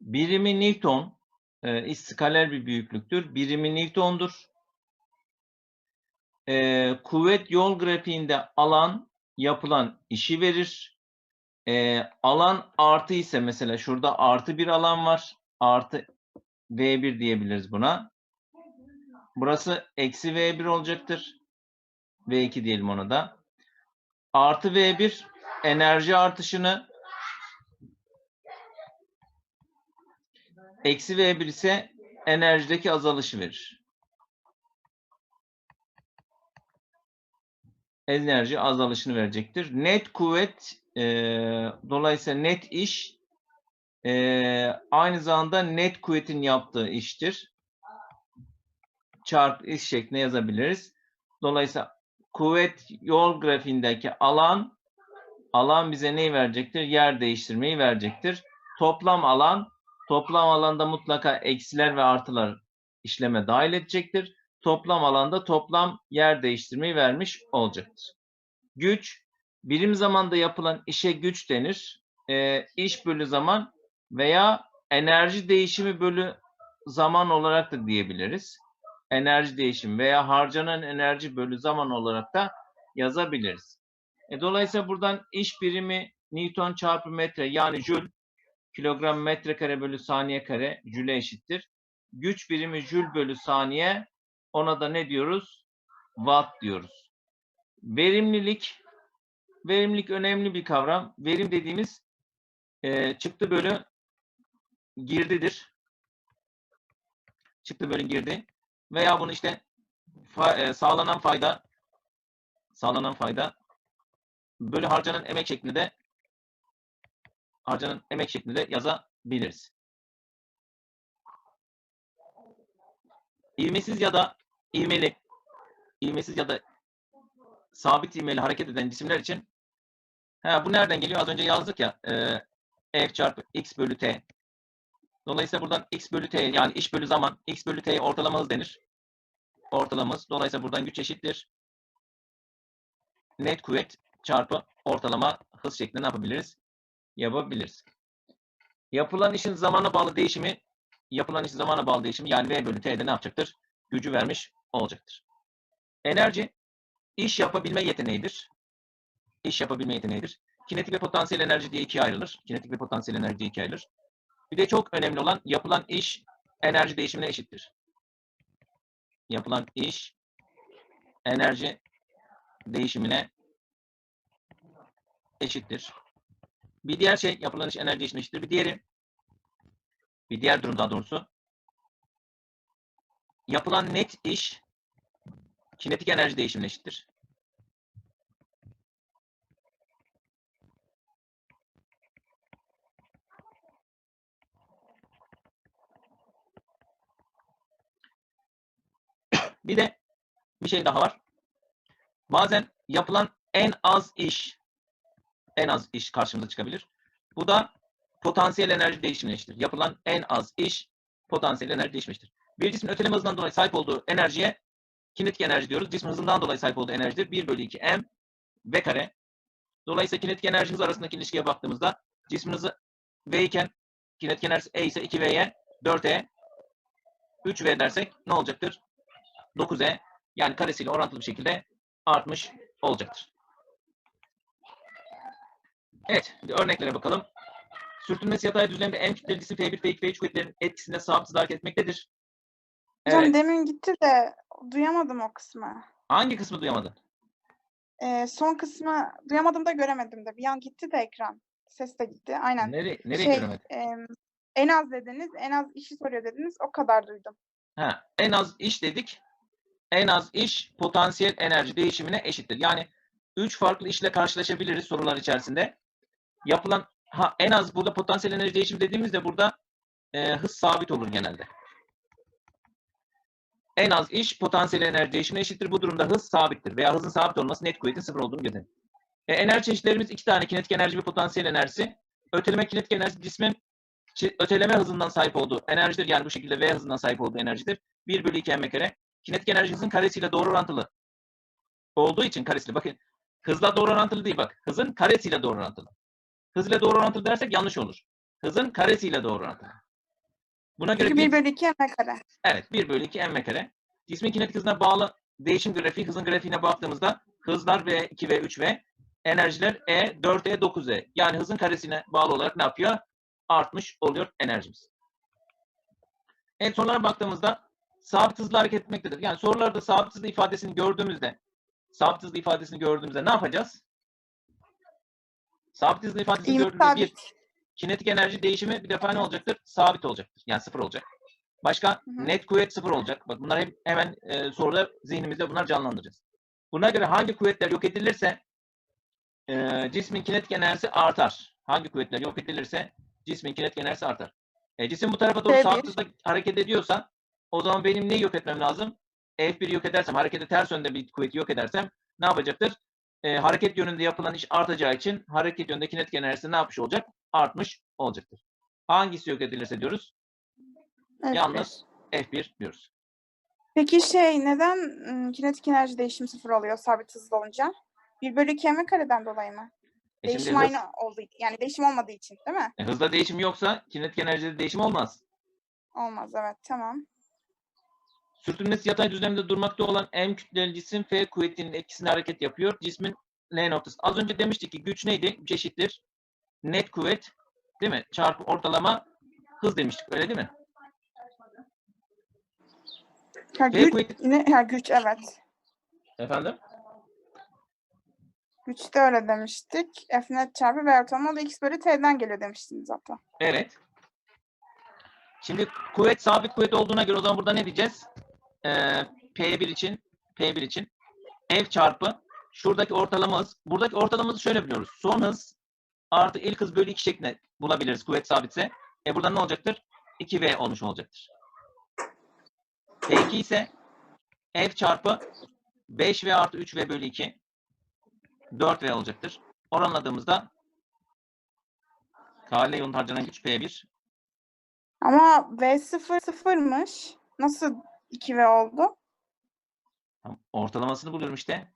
Birimi Newton, e, iş skaler bir büyüklüktür. Birimi Newton'dur. E, kuvvet yol grafiğinde alan yapılan işi verir. E, alan artı ise mesela şurada artı bir alan var. Artı V1 diyebiliriz buna. Burası eksi V1 olacaktır. V2 diyelim ona da. Artı V1 enerji artışını eksi V1 ise enerjideki azalışı verir. Enerji azalışını verecektir. Net kuvvet e, dolayısıyla net iş e, aynı zamanda net kuvvetin yaptığı iştir. Çarpı iş şeklinde yazabiliriz. Dolayısıyla kuvvet yol grafiğindeki alan alan bize neyi verecektir? Yer değiştirmeyi verecektir. Toplam alan toplam alanda mutlaka eksiler ve artılar işleme dahil edecektir. Toplam alanda toplam yer değiştirmeyi vermiş olacaktır. Güç birim zamanda yapılan işe güç denir. E, iş bölü zaman veya enerji değişimi bölü zaman olarak da diyebiliriz. Enerji değişimi veya harcanan enerji bölü zaman olarak da yazabiliriz. E, dolayısıyla buradan iş birimi Newton çarpı metre yani Joule kilogram metrekare bölü saniye kare Joule'e eşittir. Güç birimi Joule bölü saniye ona da ne diyoruz? Watt diyoruz. Verimlilik verimlilik önemli bir kavram. Verim dediğimiz e, çıktı bölü girdidir. Çıktı bölü girdi. Veya bunu işte fa, e, sağlanan fayda sağlanan fayda bölü harcanan emek şeklinde de harcanan emek şeklinde de yazabiliriz. İvmesiz ya da ivmeli, ivmesiz ya da sabit ivmeli hareket eden cisimler için ha, bu nereden geliyor? Az önce yazdık ya e, F çarpı x bölü t. Dolayısıyla buradan x bölü t yani iş bölü zaman x bölü t'ye ortalama hız denir. Ortalama hız. Dolayısıyla buradan güç eşittir. Net kuvvet çarpı ortalama hız şeklinde ne yapabiliriz? Yapabiliriz. Yapılan işin zamana bağlı değişimi yapılan işin zamana bağlı değişimi yani V bölü T'de ne yapacaktır? Gücü vermiş olacaktır. Enerji iş yapabilme yeteneğidir. İş yapabilme yeteneğidir. Kinetik ve potansiyel enerji diye ikiye ayrılır. Kinetik ve potansiyel enerji diye ikiye ayrılır. Bir de çok önemli olan yapılan iş enerji değişimine eşittir. Yapılan iş enerji değişimine eşittir. Bir diğer şey yapılan iş enerji değişimine eşittir. Bir diğeri bir diğer durum daha doğrusu yapılan net iş kinetik enerji değişimine eşittir. Bir de bir şey daha var. Bazen yapılan en az iş en az iş karşımıza çıkabilir. Bu da potansiyel enerji değişimine eşittir. Yapılan en az iş potansiyel enerji değişimine eşittir. Bir cismin öteleme hızından dolayı sahip olduğu enerjiye kinetik enerji diyoruz. Cismin hızından dolayı sahip olduğu enerjidir. 1 bölü 2 m v kare. Dolayısıyla kinetik enerji hız arasındaki ilişkiye baktığımızda cismin hızı v iken kinetik enerjisi e ise 2v'ye 4e 3v dersek ne olacaktır? 9e yani karesiyle orantılı bir şekilde artmış olacaktır. Evet, bir örneklere bakalım. Sürtünmesi yatay düzlemde en kütleli cisim F1, F2, F3 kuvvetlerin etkisinde sabit hareket etmektedir. Hocam Evet. demin gitti de duyamadım o kısmı. Hangi kısmı duyamadın? Ee, son kısmı duyamadım da göremedim de. Bir an gitti de ekran. Ses de gitti. Aynen. Nereye, nereye Şey, göremedin? em, en az dediniz, en az işi soruyor dediniz. O kadar duydum. Ha, en az iş dedik. En az iş potansiyel enerji değişimine eşittir. Yani üç farklı işle karşılaşabiliriz sorular içerisinde. Yapılan ha, en az burada potansiyel enerji değişimi dediğimizde burada e, hız sabit olur genelde. En az iş potansiyel enerji değişimine eşittir. Bu durumda hız sabittir. Veya hızın sabit olması net kuvvetin sıfır olduğunu gösterir. E, enerji çeşitlerimiz iki tane kinetik enerji ve potansiyel enerjisi. Öteleme kinetik enerji cismin öteleme hızından sahip olduğu enerjidir. Yani bu şekilde V hızından sahip olduğu enerjidir. 1 bölü 2 m kare. Kinetik enerji hızın karesiyle doğru orantılı. Olduğu için karesiyle. Bakın hızla doğru orantılı değil bak. Hızın karesiyle doğru orantılı. Hız ile doğru orantılı dersek yanlış olur. Hızın karesiyle doğru orantılı. Buna göre Çünkü bir- 1 bölü 2 m kare. Evet 1 bölü 2 m kare. Cismin kinetik hızına bağlı değişim grafiği, hızın grafiğine baktığımızda hızlar V, 2 ve 3 ve enerjiler E, 4E, 9E. Yani hızın karesine bağlı olarak ne yapıyor? Artmış oluyor enerjimiz. Evet sorulara baktığımızda sabit hızla hareket etmektedir. Yani sorularda sabit hızlı ifadesini gördüğümüzde sabit hızlı ifadesini gördüğümüzde ne yapacağız? Sabit hızlı ifadesini İğme gördüğümüzde bir kinetik enerji değişimi bir defa ne olacaktır? Sabit olacaktır. Yani sıfır olacak. Başka Hı hı. net kuvvet sıfır olacak. Bak bunlar hep hemen e, soruda zihnimizde bunlar canlandıracağız. Buna göre hangi kuvvetler yok edilirse e, cismin kinetik enerjisi artar. Hangi kuvvetler yok edilirse cismin kinetik enerjisi artar. E, cisim bu tarafa doğru T1. sabit hızla hareket ediyorsa o zaman benim neyi yok etmem lazım? F1'i yok edersem, harekete ters yönde bir kuvveti yok edersem ne yapacaktır? E, hareket yönünde yapılan iş artacağı için hareket yönünde kinetik enerjisi ne yapmış olacak? Artmış olacaktır. Hangisi yok edilirse diyoruz? Evet, Yalnız evet. F1 diyoruz. Peki şey neden ım, kinetik enerji değişimi sıfır oluyor sabit hızlı olunca? 1 bölü 2 m kareden dolayı mı? E Değişim hız- aynı olduğu yani değişim olmadığı için değil mi? E, hızda değişim yoksa kinetik enerjide değişim olmaz. Olmaz evet tamam. Sürtünmesi yatay düzlemde durmakta olan M kütleli cisim F kuvvetinin etkisinde hareket yapıyor. Cismin L noktası. Az önce demiştik ki güç neydi? Güç eşittir. Net kuvvet değil mi? Çarpı ortalama hız demiştik. Öyle değil mi? Ha, F güç, kuvveti... ne, ha, güç evet. Efendim? Güçte öyle demiştik. F net çarpı V ortalama da x bölü t'den geliyor demiştiniz zaten. Evet. Şimdi kuvvet sabit kuvvet olduğuna göre o zaman burada ne diyeceğiz? Ee, P1 için P1 için F çarpı şuradaki ortalama hız. Buradaki ortalama hızı şöyle biliyoruz. Son hız artı ilk hız bölü 2 şeklinde bulabiliriz kuvvet sabitse. E burada ne olacaktır? 2V olmuş olacaktır. P2 ise F çarpı 5V artı 3V bölü 2 4V olacaktır. Oranladığımızda KL yolunda harcanan güç P1 Ama V sıfır sıfırmış. Nasıl 2V oldu? Tamam, Ortalamasını buluyorum işte.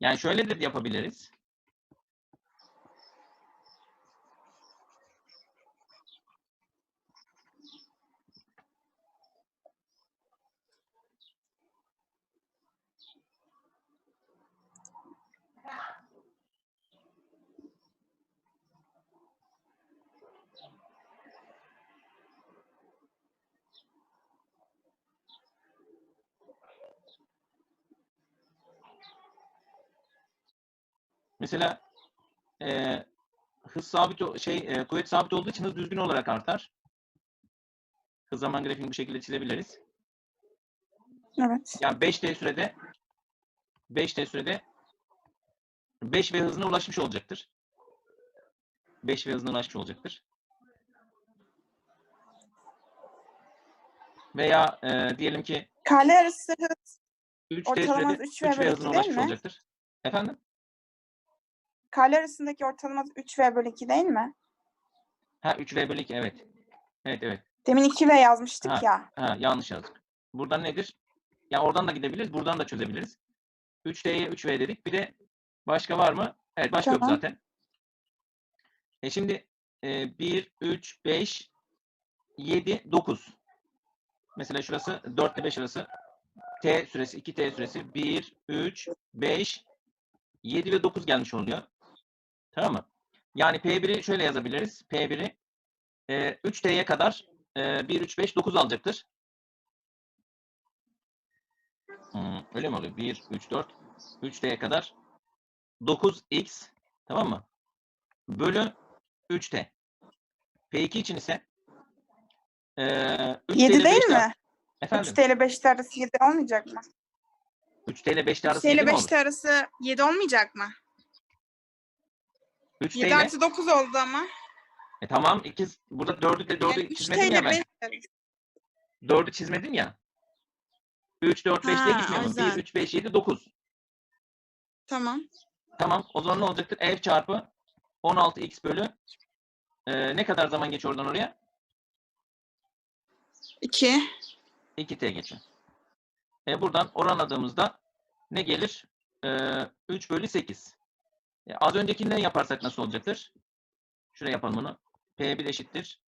Yani şöyle de yapabiliriz. Mesela eee hız sabit şey eee, kuvvet sabit olduğu için hız düzgün olarak artar. Hız zaman grafiğini bu şekilde çizebiliriz. Evet. Yani 5t sürede 5t sürede 5 v hızına ulaşmış olacaktır. 5 v hızına ulaşmış olacaktır. Veya eee, diyelim ki Kale arası hız 3t Ortalama sürede 3 v 3 v bölü hızına ulaşmış mi? olacaktır. Efendim? Kale arasındaki ortalama 3V bölü 2 değil mi? Ha 3v bölü 2 evet. Evet evet. Demin 2V yazmıştık Ha. ya. Ha, yanlış yazdık. Buradan nedir? Ya oradan da gidebiliriz, buradan da çözebiliriz. 3D'ye 3V dedik. Bir de başka var mı? Evet, başka yok Tamam. zaten. E şimdi e, 1, 3, 5, 7, 9. Mesela şurası 4 ile 5 arası. T süresi, 2T süresi 1, 3, 5, 7 ve 9 gelmiş oluyor. Tamam mı? Yani P1'i şöyle yazabiliriz. P1'i e, 3T'ye kadar e, 1, 3, 5, 9 alacaktır. Hmm, öyle mi oluyor? 1, 3, 4, 3T'ye kadar 9x tamam mı? Bölü 3T. P2 için ise 3T 7 ile değil 5T mi? Efendim? 3T ile 5T arası 7 olmayacak mı? 3T ile 5T 3T arası ile 7 mi olur? 5T arası 7 olmayacak mı? 3T 7 ile artı 9 oldu ama. e, tamam ikiz burada 4'ü de 4'ü Yani 3T çizmedim ya ben. 5 arası. 4'ü çizmedim ya. 3, 4, 5 diye Ha, gitmiyor o mu? 1, yüzden. 3, 5, 7, 9. Tamam. Tamam. O zaman ne olacaktır? F çarpı 16x bölü eee, ne kadar zaman geçiyor oradan oraya? 2. 2t geçiyor. E, buradan oranladığımızda ne gelir? E, 3 bölü 8. E, az öncekinden yaparsak nasıl olacaktır? Şuraya yapalım bunu. P1 eşittir.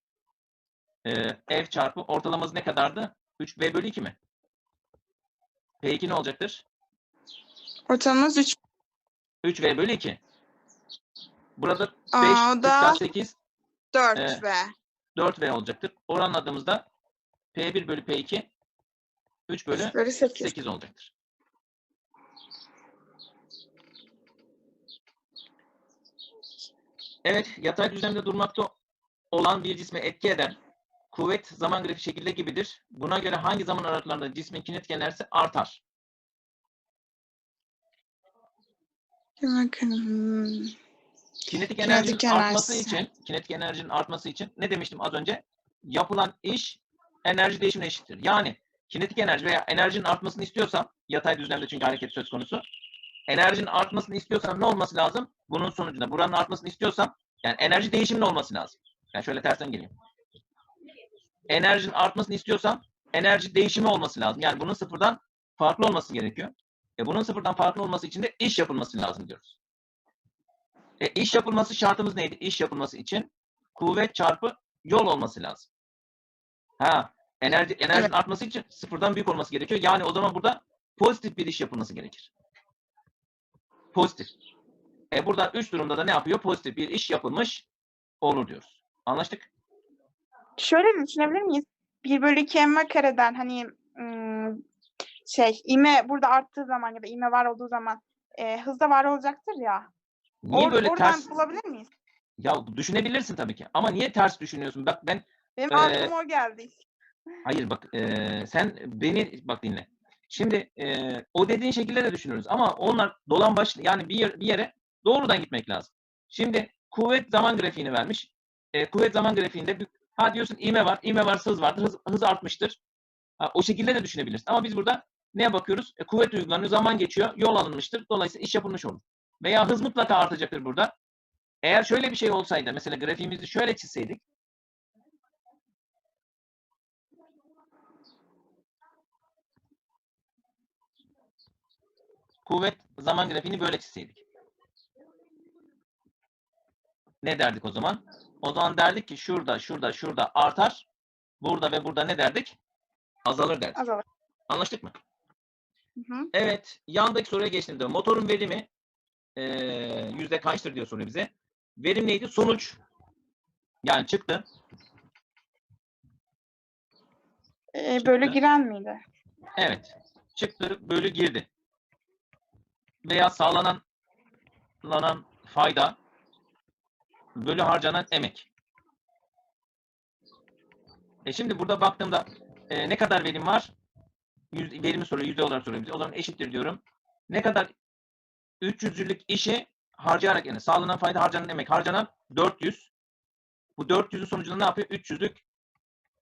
E, F çarpı ortalaması ne kadardı? 3B bölü 2 mi? P2 ne olacaktır? Ortalamamız 3. 3V bölü 2. Burada 5, Aa, o da 8, 4 Evet. ve 4V olacaktır. Oranladığımızda P1 bölü P2 3 bölü bölü 8. 8 olacaktır. Evet, yatay düzlemde durmakta olan bir cisme etki eden kuvvet zaman grafiği şekilde gibidir. Buna göre hangi zaman aralıklarında cismin kinetik enerjisi artar? Bakın. Kinetik enerjinin Kinetik artması enerjisi. için, kinetik enerjinin artması için ne demiştim az önce? Yapılan iş enerji değişimine eşittir. Yani kinetik enerji veya enerjinin artmasını istiyorsam, yatay düzlemde çünkü hareket söz konusu. Enerjinin artmasını istiyorsam ne olması lazım? Bunun sonucunda buranın artmasını istiyorsam, yani enerji değişiminin olması lazım. Yani şöyle tersten geleyim. Enerjinin artmasını istiyorsam, enerji değişimi olması lazım. Yani bunun sıfırdan farklı olması gerekiyor. E bunun sıfırdan farklı olması için de iş yapılması lazım diyoruz. E, iş yapılması şartımız neydi? İş yapılması için kuvvet çarpı yol olması lazım. Ha, enerji enerjinin Evet. artması için sıfırdan büyük olması gerekiyor. Yani o zaman burada pozitif bir iş yapılması gerekir. Pozitif. E burada üç durumda da ne yapıyor? Pozitif bir iş yapılmış olur diyoruz. Anlaştık? Şöyle düşünebilir miyiz? 1 bölü 2 m kareden hani şey ivme burada arttığı zaman ya da ivme var olduğu zaman e, hızda var olacaktır ya. Niye Or- böyle oradan ters? bulabilir miyiz? Ya düşünebilirsin tabii ki. Ama niye ters düşünüyorsun? Bak ben Benim Ee, aklıma o geldi. Hayır bak eee, sen beni bak dinle. Şimdi eee, o dediğin şekilde de düşünürüz ama onlar dolan baş yani bir, yer- bir yere doğrudan gitmek lazım. Şimdi kuvvet zaman grafiğini vermiş. E, kuvvet zaman grafiğinde bir, ha diyorsun ivme var, ivme var, hız vardır, hız, hız artmıştır. Ha, o şekilde de düşünebilirsin. Ama biz burada neye bakıyoruz? E, kuvvet uygulanıyor, zaman geçiyor, yol alınmıştır. Dolayısıyla iş yapılmış olur. Veya hız mutlaka artacaktır burada. Eğer şöyle bir şey olsaydı, mesela grafiğimizi şöyle çizseydik, kuvvet zaman grafiğini böyle çizseydik. Ne derdik o zaman? O zaman derdik ki şurada, şurada, şurada artar. Burada ve burada ne derdik? Azalır derdik. Azalır. Anlaştık mı? Hı hı. Evet. Yandaki soruya geçtiğimde motorun verimi eee, yüzde kaçtır diyor soruyor bize. Verim neydi? Sonuç. Yani çıktı. E, bölü Çıktı. giren miydi? Evet. Çıktı bölü girdi. Veya sağlanan lanan fayda bölü harcanan emek. E şimdi burada baktığımda e, ne kadar verim var? Yüz, verimi soruyor, yüzde olarak soruyor. O zaman eşittir diyorum. Ne kadar 300'lük işi harcayarak yani sağlanan fayda harcanan emek harcanan 400. Bu 400'ün sonucunda ne yapıyor? 300'lük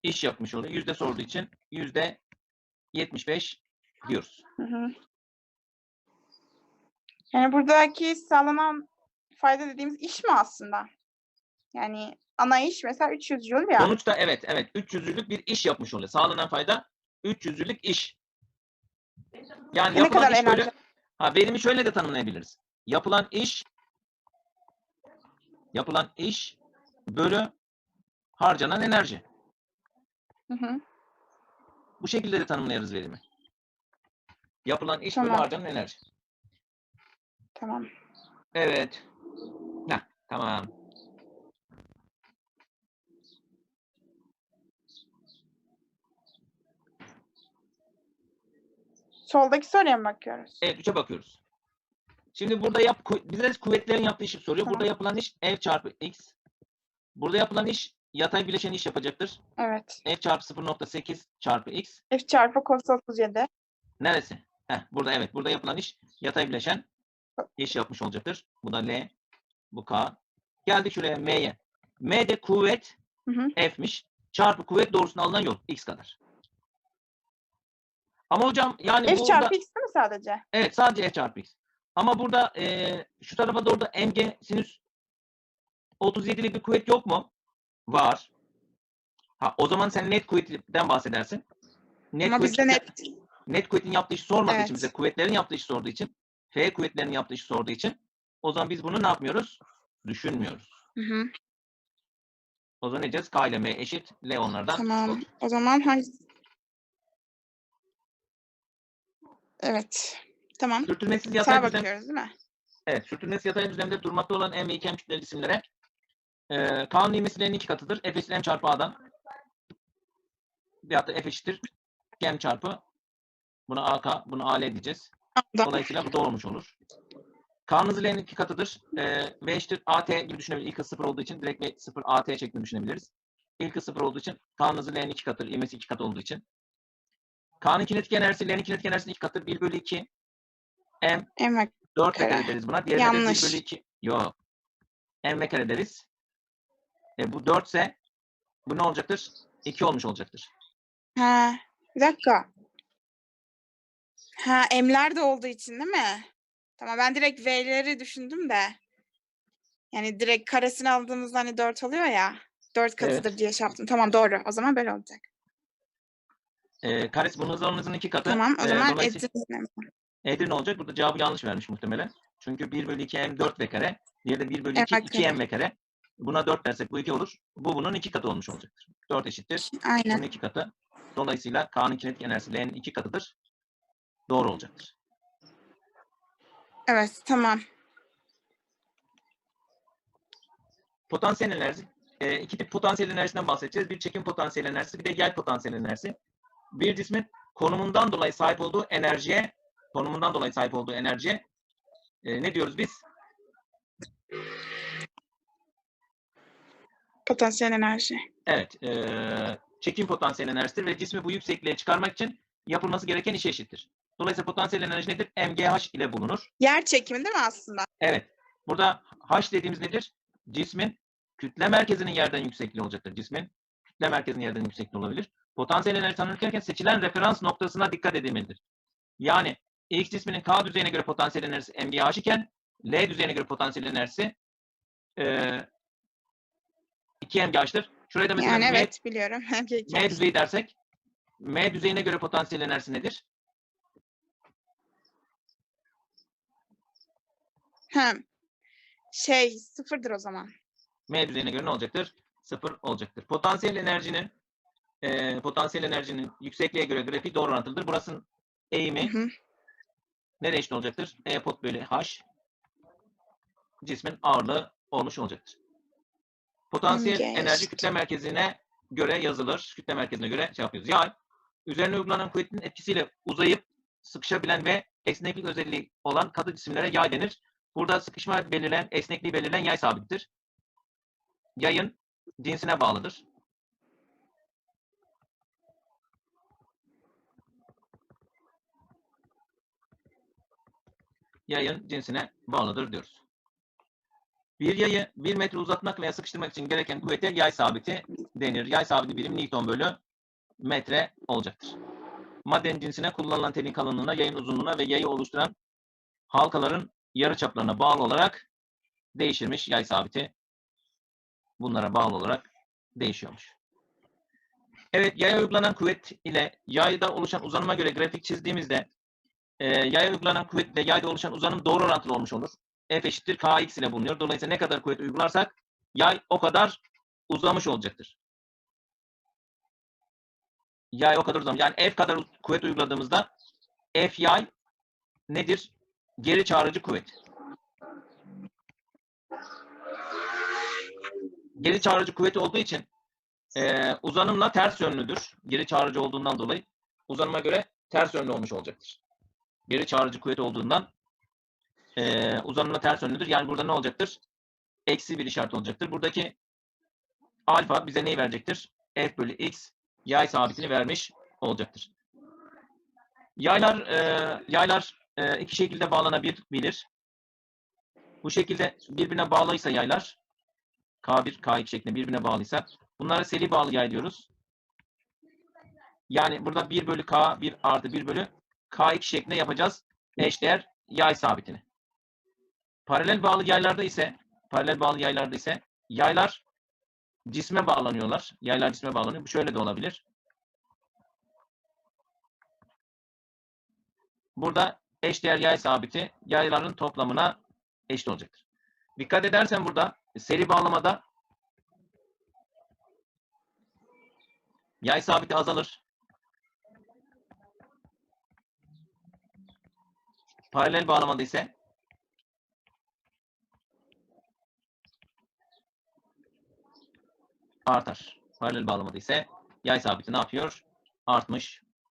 iş yapmış oluyor. Yüzde sorduğu için yüzde 75 diyoruz. Hı hı. Yani buradaki sağlanan fayda dediğimiz iş mi aslında? Yani ana iş mesela 300 joule ya. Sonuçta evet evet 300'lük bir iş yapmış oluyor. Sağlanan fayda 300'lük iş. Yani ne yapılan kadar iş böyle ha verimi şöyle de tanımlayabiliriz. Yapılan iş yapılan iş bölü harcanan enerji. Hı hı. Bu şekilde de tanımlayarız verimi. Yapılan iş bölü Tamam. harcanan enerji. Tamam. Evet. Heh, tamam. Soldaki soruya mı bakıyoruz? Evet 3'e bakıyoruz. Şimdi burada yap, bize kuvvetlerin yaptığı işi soruyor. Burada Tamam. yapılan iş F çarpı X. Burada yapılan iş yatay bileşen iş yapacaktır. Evet. F çarpı 0.8 çarpı X. F çarpı cos 37. Neresi? Heh, burada evet. Burada yapılan iş yatay bileşen iş yapmış olacaktır. Bu da L. Bu K. Geldik şuraya M'ye. M de kuvvet Hı hı. F'miş. Çarpı kuvvet doğrusuna alınan yol. X kadar. Ama hocam yani F burada... çarpı x değil mi sadece? Evet sadece f çarpı x. Ama burada eee, şu tarafa doğru da mg sinüs 37'lik bir kuvvet yok mu? Var. Ha, o zaman sen net kuvvetten bahsedersin. Net Ama bizde net net kuvvetin yaptığı işi sormadığı Evet. için bize kuvvetlerin yaptığı işi sorduğu için F kuvvetlerinin yaptığı işi sorduğu için o zaman biz bunu ne yapmıyoruz? Düşünmüyoruz. Hı hı. O zaman ne diyeceğiz? K ile M eşit L onlardan. Tamam. olacak. O zaman hangi? Evet. Tamam. Sürtünmesiz yatay düzlem bakıyoruz değil mi? Evet, sürtünmesiz yatay düzlemde durmakta olan M ve 2 M kütleli cisimlere e, K'nın ivmesi L'nin iki katıdır. F eşittir M çarpı A'dan. Veyahut da F eşittir 2M çarpı buna AK, buna AL diyeceğiz. Dolayısıyla bu doğru olmuş olur. K'nın hızı L'nin iki katıdır. E, v eşittir AT gibi düşünebiliriz. İlk hız sıfır olduğu için direkt V sıfır AT şeklinde düşünebiliriz. İlk hız sıfır olduğu için K'nın hızı L'nin iki katıdır. İvmesi iki kat olduğu için. K'nın kinetik enerjisi L'nin kinetik enerjisinin iki katıdır. 1 bölü 2 M M ve 4 Kare. deriz buna. Diğerine de 1 Yanlış. bölü 2. Yok. M kare deriz. E, bu 4 ise bu ne olacaktır? 2 olmuş olacaktır. Ha, bir dakika. Ha, M'ler de olduğu için değil mi? Tamam ben direkt V'leri düşündüm de. Yani direkt karesini aldığımızda hani 4 oluyor ya. 4 katıdır diye şey yaptım. Tamam doğru. O zaman böyle olacak. E, karesi bunun hızının 2 katı. Tamam o zaman dolayısıyla Edison. Edir ne olacak? Burada cevabı yanlış vermiş muhtemelen. Çünkü 1 bölü 2 M 4 ve kare. Diğeri de 1 bölü 2 Evet, 2 M ve kare. Buna 4 dersek bu 2 olur. Bu bunun 2 katı olmuş olacaktır. 4 eşittir. Bunun Aynen. 2 katı. Dolayısıyla K'nın kinetik enerjisi L'nin 2 katıdır. Doğru olacaktır. Evet tamam. Potansiyel enerji. E, iki tip potansiyel enerjisinden bahsedeceğiz. Bir çekim potansiyel enerjisi, bir de yay potansiyel enerjisi. Bir cismin konumundan dolayı sahip olduğu enerjiye, konumundan dolayı sahip olduğu enerjiye e, ne diyoruz biz? Potansiyel enerji. Evet, e, çekim potansiyel enerjisidir ve cismi bu yüksekliğe çıkarmak için yapılması gereken işe eşittir. Dolayısıyla potansiyel enerji nedir? MGH ile bulunur. Yer çekimi değil mi aslında? Evet. Burada H dediğimiz nedir? Cismin kütle merkezinin yerden yüksekliği olacaktır. Cismin kütle merkezinin yerden yüksekliği olabilir. Potansiyel enerji tanımlanırken seçilen referans noktasına dikkat edilmelidir. Yani X cisminin K düzeyine göre potansiyel enerjisi MGH iken L düzeyine göre potansiyel enerjisi eee 2 MGH'tır. Şuraya da mesela Yani M, evet biliyorum. M düzeyi dersek M düzeyine göre potansiyel enerjisi nedir? Hem. Şey sıfırdır o zaman. M düzeyine göre ne olacaktır? Sıfır olacaktır. Potansiyel enerjinin eee, potansiyel enerjinin yüksekliğe göre grafiği doğru orantılıdır. Burasının Hı eğimi hı. nereye eşit olacaktır? E pot bölü H cismin ağırlığı olmuş olacaktır. Potansiyel MG enerji kütle merkezine göre yazılır. Kütle merkezine göre şey yapıyoruz. Yay, üzerine uygulanan kuvvetin etkisiyle uzayıp sıkışabilen ve esneklik özelliği olan katı cisimlere yay denir. Burada sıkışma belirlen, esnekliği belirlen yay sabittir. Yayın cinsine bağlıdır. Yayın cinsine bağlıdır diyoruz. Bir yayı 1 metre uzatmak veya sıkıştırmak için gereken kuvvete yay sabiti denir. Yay sabiti birim Newton bölü metre olacaktır. Maddenin cinsine kullanılan telin kalınlığına, yayın uzunluğuna ve yayı oluşturan halkaların yarıçaplarına bağlı olarak değişirmiş yay sabiti. Bunlara bağlı olarak değişiyormuş. Evet, yaya uygulanan kuvvet ile yayda oluşan uzanıma göre grafik çizdiğimizde e, yaya uygulanan kuvvet ile yayda oluşan uzanım doğru orantılı olmuş olur. F eşittir Kx ile bulunuyor. Dolayısıyla ne kadar kuvvet uygularsak yay o kadar uzamış olacaktır. Yay o kadar uzamış. Yani F kadar kuvvet uyguladığımızda F yay nedir? Geri çağrıcı kuvvet. Geri çağrıcı kuvveti olduğu için e, uzanımla ters yönlüdür. Geri çağrıcı olduğundan dolayı uzanıma göre ters yönlü olmuş olacaktır. Geri çağrıcı kuvvet olduğundan e, uzanımla ters yönlüdür. Yani burada ne olacaktır? Eksi bir işaret olacaktır. Buradaki alfa bize neyi verecektir? F bölü x yay sabitini vermiş olacaktır. Yaylar e, yaylar e, iki şekilde bağlanabilir. Bu şekilde birbirine bağlıysa yaylar K1, K2 şeklinde birbirine bağlıysa bunlara seri bağlı yay diyoruz. Yani burada 1 bölü K, 1 artı 1 bölü K2 şeklinde yapacağız eşdeğer yay sabitini. Paralel bağlı yaylarda ise paralel bağlı yaylarda ise yaylar cisme bağlanıyorlar. Yaylar cisme bağlanıyor. Bu şöyle de olabilir. burada eşdeğer yay sabiti yayların toplamına eşit olacaktır. Dikkat edersen burada seri bağlamada yay sabiti azalır. Paralel bağlamada ise artar. Paralel bağlamada ise yay sabiti ne yapıyor? Artmış